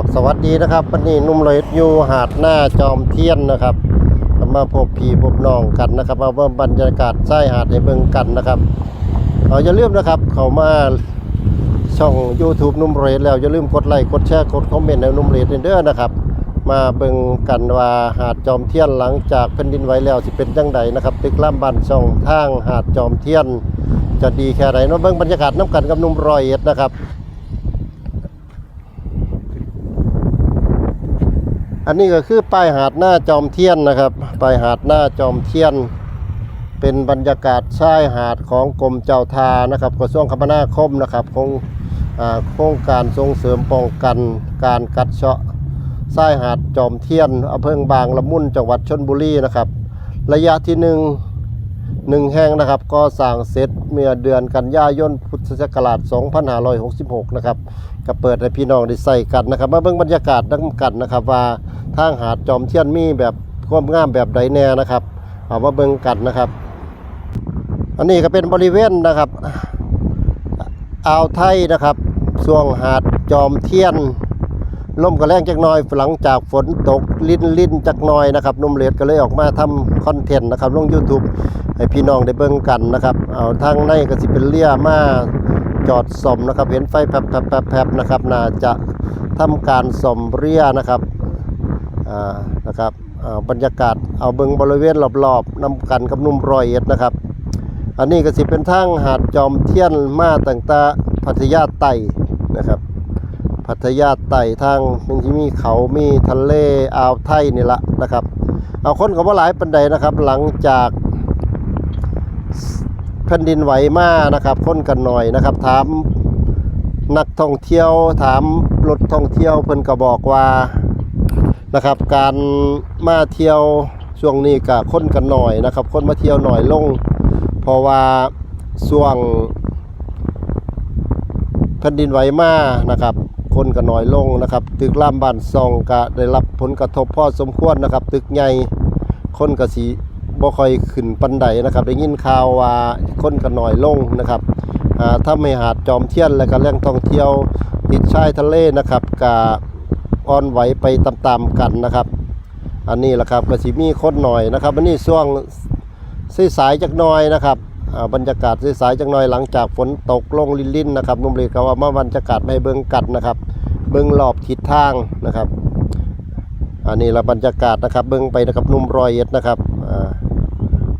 ครับสวัสดีนะครับวันนี้นุ่มเลยอยู่หาดหน้าจอมเทียนนะครับมาพบพี่พบน้องกันนะครับมาเบิ่งบรรยากาศใต้หาดในเบิ่งกันนะครับเอาอย่าลืมนะครับเขามาช่อง YouTube นุ่มเรดแล้วอย่าลืมกดไลค์กดแชร์กดคอมเมนต์ในนุ่มเรดเด้อนะครับ มาเบิ่งกันว่าหาดจอมเทียนหลังจากแผ่นดินไหวแล้วสิเป็นจังใดนะครับตึกล่ำบันช่องทางหาดจอมเทียน จะดีแค่ไหนเนาะเบิ่งบรรยากาศน้ำกันกับนุ่มรอยเอ็ดนะครับ อันนี้ก็คือป้ายหาดหน้าจอมเทียนนะครับป้ายหาดหน้าจอมเทียน เป็นบรรยากาศชายหาดของกรมเจ้าทานะครับกระทรวงคมนาคมนะครับคงอ่าโครงการส่งเสริมป้องกันการกัดเซาะชายหาดจอมเทียนอำเภอบางละมุนจังหวัดชนบุรีนะครับ ระยะที่หนึ่งหนึ่งแห่งนะครับก็สร้างเสร็จเมื่อเดือนกันยายนพุทธศักราช 2566 นะครับก็เปิดให้พี่น้องได้ใส่กันนะครับมาเบิ่งบรรยากาศดังกันนะครับว่า ทางหาดจอมเทียนมีแบบความงามแบบใดแน่นะครับเอามาเบิ่งกันนะครับ อันนี้ก็เป็นบริเวณนะครับอ่าวไทยนะครับช่วงหาดจอมเทียนลมก็แรงจักน่อยหลังจากฝนตกลิ้นลิ้นจักน่อยนะครับนุ่มเลดก็เลยออกมาทำคอนเทนต์นะครับลง YouTube ให้พี่น้องได้เบิ่งกันนะครับเอาทางในก็สิเป็นเลี่ยมาจอดสมนะครับ เห็นไฟแผลบๆนะครับน่าจะทำการสมเรียนะครับ นะครับเอาบรรยากาศเอาเบิงบริเวณรอบๆนำกันกับนุ่มรอยเอ็ดนะครับ อันนี้ก็สิเป็นทางหาดจอมเทียนมาตั้งต่พัทยาไต่นะครับ พัทยาไต่ทางมันที่มีเขามีทะเลอ่าวไทยนี่ละนะครับ เอาคนก็บ่าหลายปันใดนะครับ หลังจากแผ่นดินไหวมานะครับคนกันหน่อยนะครับ ถามนักท่องเที่ยวถามรถท่องเที่ยวเพิ่นก็บอกว่า นะครับ การมาเที่ยวช่วงนี้ก็คนกันหน่อยนะครับ คนมาเที่ยวหน่อยลง เพราะว่าช่วงแผ่นดินไหวมานะครับ คนก็น้อยลงนะครับ ตึกล่ามบ้านซองก็ได้รับผลกระทบพอสมควรนะครับ ตึกใหญ่คนก็สิบ่ค่อยขึ้นปันไดนะครับ ได้ยินข่าวว่าคนก็น้อยลงนะครับถ้าไม่หาดจอมเทียนและก็แหล่งท่องเที่ยวติดชายทะเลนะครับก็ อ่อนไหวไปตามๆกันนะครับ อันนี้แหละครับก็สิมีคนหน่อยนะครับอันนี้ช่วงสายๆจักหน่อยนะครับอ่าบรรยากาศสายๆจักหน่อยหลังจากฝนตกลงลินๆนะครับนุ่มเลยก็ว่ามาบรรยากาศไม่เบิ่งกัดนะครับ เบิ่งรอบทิศทางนะครับ อันนี้ละบรรยากาศนะครับ เบิ่งไปนะครับนุ่มรอยเอ็ดนะครับอ่า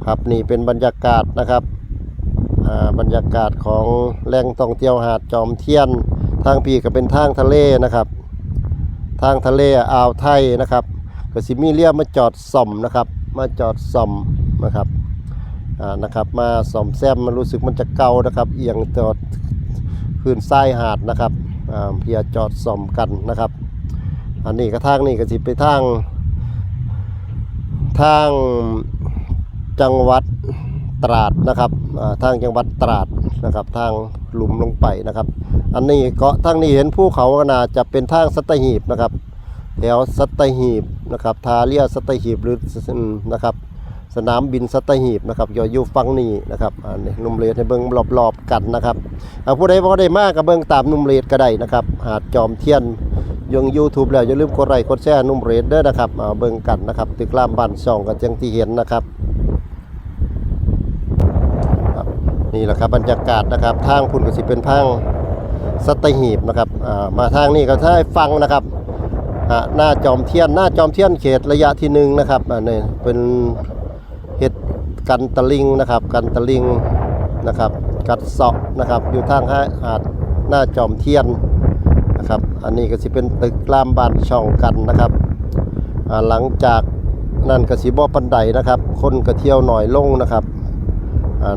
ครับนี่เป็นบรรยากาศนะครับอ่าบรรยากาศของแหล่งท่องเที่ยวหาดจอมเทียน ทางพีก็เป็นทางทะเลนะครับ ทางทะเลอ่าวไทยนะครับก็สิมีเรียมาจอดส่อมนะครับ มาจอดส่อมนะครับอ่านะครับ มาซ่อมแซมมันรู้สึกมันจะเก่านะครับ เอียงจอดพื้นทรายหาดนะครับอ่าเพียจอดซ่อมกันนะครับ อันนี้ก็ทางนี่ก็สิไปทางทางจังหวัดตราดนะครับทางจังหวัดตราดนะครับ ทางหลุมลงไปนะครับ อันนี้เกาะทางนี้เห็นภูเขาก็น่าจะเป็นทางสัตหีบนะครับแถวสัตหีบนะครับทาเรียสัตหีบหรือนะครับ สนามบินสัตหีบนะครับอยู่อยู่ฝั่งนี้นะครับอันนี้นุ่มเลดให้เบิ่งรอบๆกันนะครับเอาผู้ใดบ่ได้มากก็เบิ่งตามนุ่มเลดก็ได้นะครับ หาดจอมเทียนยัง YouTube แล้วอย่าลืมกดไลค์กดแชร์นุ่มเลดเด้อนะครับเอาเบิ่งกันนะครับตึกรามบ้านช่องกันจังที่เห็นนะครับครับนี่แหละครับบรรยากาศนะครับทางพุ่นก็สิเป็นทาง สัตหีบนะครับมาทางนี้ก็ถ้าฟังนะครับหน้าจอมเทียนหน้าจอมเทียนเขตระยะที่หนึ่งนะครับอันนี้เป็นเห็ดกันตะลิงนะครับ กันตะลิงนะครับ กัดเสาะนะครับ อยู่ทางหาดหน้าจอมเทียนนะครับ อันนี้ก็สิเป็นตึกรามบ้านช่องกันนะครับหลังจากนั่นก็สิบ่ปันไดนะครับ คนก็เที่ยวหน่อยลงนะครับ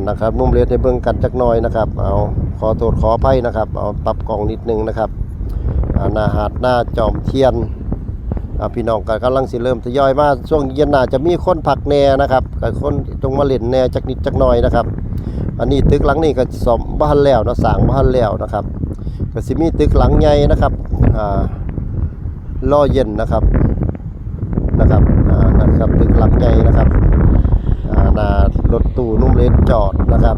นะครับนุ่มเรียนในเบื้องกันจักน่อยนะครับเอาขอโทษขออภัยนะครับเอาปรับกล่องนิดนึงนะครับอาหน้าหาดหน้าจอมเทียนพี่น้องก็กำลังสิเริ่มทยอยมาช่วงเย็นน่าจะมีคนผักแน่นะครับกับคนจงมาเล่นแน่จักนิดจักน่อยนะครับ อันนี้ตึกหลังนี้ก็สมบ้านแล้วนะสางบ้านแล้วนะครับก็สิมีตึกหลังใหญ่นะครับอ่าล่อเย็นนะครับนะครับอ่านะครับตึกหลังใหญ่นะครับอ่าหนารถตู้นุ่ม เลนจอดนะครับ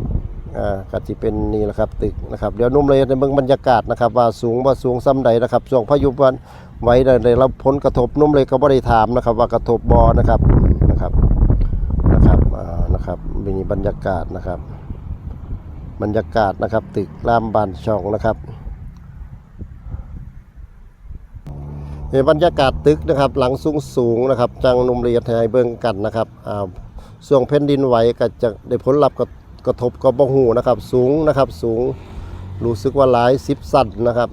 อ่าก็สิเป็นนี่แหละครับตึกนะครับเดี๋ยวนุ่มเลนในเบื้องบรรยากาศนะครับว่าสูงว่าสูงซ้ำใดนะครับช่วงพายุวันไว้ได้รับผลกระทบนุ่มเลยก็บ่ได้ถามนะครับ ว่ากระทบบอนะครับนะครับนะครับอ่านะครับมีบรรยากาศนะครับ บรรยากาศนะครับ ตึกรามบานช่องนะครับเห็นบรรยากาศตึกนะครับ หลังสูงสูงนะครับจังนุ่มเรียนให้เบิ่งกันนะครับอ่า ส่วงแผ่นดินไหวก็จะได้ผลลัพธ์กระกระทบกับบ่ฮู้นะครับ สูงนะครับสูงรู้สึกว่าหลายสิบสั่นนะครับ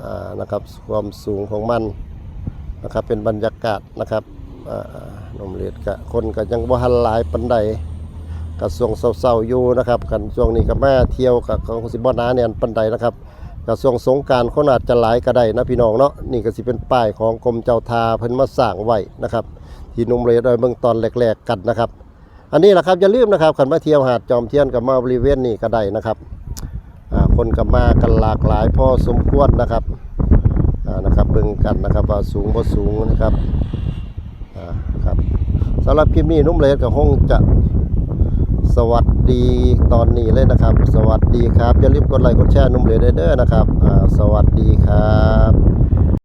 อ่านะครับความสูงของมันนะครับเป็นบรรยากาศนะครับอ่านมเลดกะคนก็ยังบ่ทันหลายปันใดกับช่วงเศร้าๆอยู่นะครับกันช่วงนี้ก็มาเที่ยวกับของสิบ่หนาแน่นปันใดนะครับกับช่วงสงการคนอาจจะหลายก็ได้นะพี่น้องเนาะนี่ก็สิเป็นป้ายของกรมเจ้าทาเพิ่นมาสร้างไว้นะครับที่นมเลดโดยเบื้องตอนแรกๆกันนะครับ อันนี้แหละครับอย่าลืมนะครับขันมาเที่ยวหาดจอมเทียนกับมาบริเวณนี้ก็ได้นะครับคนก็มากันหลากหลายพอสมควรนะครับนะครับเบิ่งกันนะครับว่าสูงบ่สูงนะครับครับสำหรับคลิปนี้นุ่มเลยก็คงจะสวัสดีตอนนี้เลยนะครับ สวัสดีครับอย่าลืมกดไลค์กดแชร์นุ่มเลยเด้อนะครับสวัสดีครับ